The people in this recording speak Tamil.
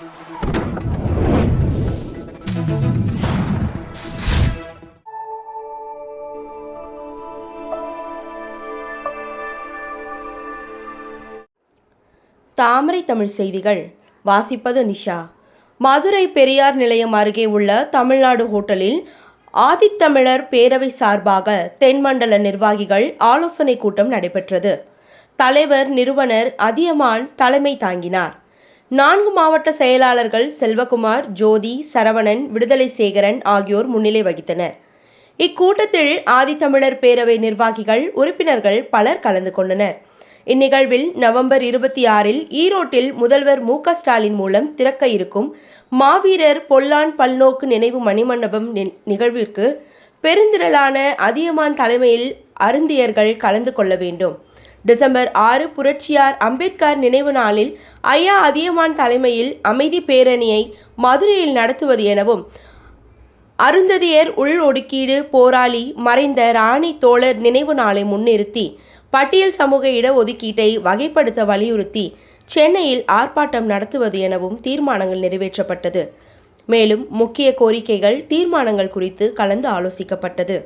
தாமரை தமிழ் செய்திகள். வாசிப்பது நிஷா. மதுரை பெரியார் நிலையம் அருகே உள்ள தமிழ்நாடு ஹோட்டலில் ஆதித்தமிழர் பேரவை சார்பாக தென்மண்டல நிர்வாகிகள் ஆலோசனை கூட்டம் நடைபெற்றது. தலைவர் நிறுவனர் அதியமான் தலைமை தாங்கினார். நான்கு மாவட்ட செயலாளர்கள் செல்வகுமார் ஜோதி சரவணன் விடுதலை சேகரன் ஆகியோர் முன்னிலை வகித்தனர். இக்கூட்டத்தில் ஆதித்தமிழர் பேரவை நிர்வாகிகள் உறுப்பினர்கள் பலர் கலந்து கொண்டனர். இந்நிகழ்வில் நவம்பர் இருபத்தி ஆறில் ஈரோட்டில் முதல்வர் மு ஸ்டாலின் மூலம் திறக்க இருக்கும் மாவீரர் பொல்லான் பல்நோக்கு நினைவு மணிமண்டபம் நி- நிகழ்விற்கு பெருந்திரளான அதியமான் தலைமையில் அருந்தியர்கள் கலந்து கொள்ள வேண்டும். டிசம்பர் ஆறு புரட்சியார் அம்பேத்கர் நினைவு நாளில் ஐயா அதியமான் தலைமையில் அமைதி பேரணியை மதுரையில் நடத்துவது எனவும் அருந்ததியர் உள் ஒடுக்கீடு போராளி மறைந்த ராணி தோழர் நினைவு நாளை முன்னிறுத்தி பட்டியல் சமூக இட ஒதுக்கீட்டை வகைப்படுத்த வலியுறுத்தி சென்னையில் ஆர்ப்பாட்டம் நடத்துவது எனவும் தீர்மானங்கள் நிறைவேற்றப்பட்டது. மேலும் முக்கிய கோரிக்கைகள் தீர்மானங்கள் குறித்து கலந்து ஆலோசிக்கப்பட்டது.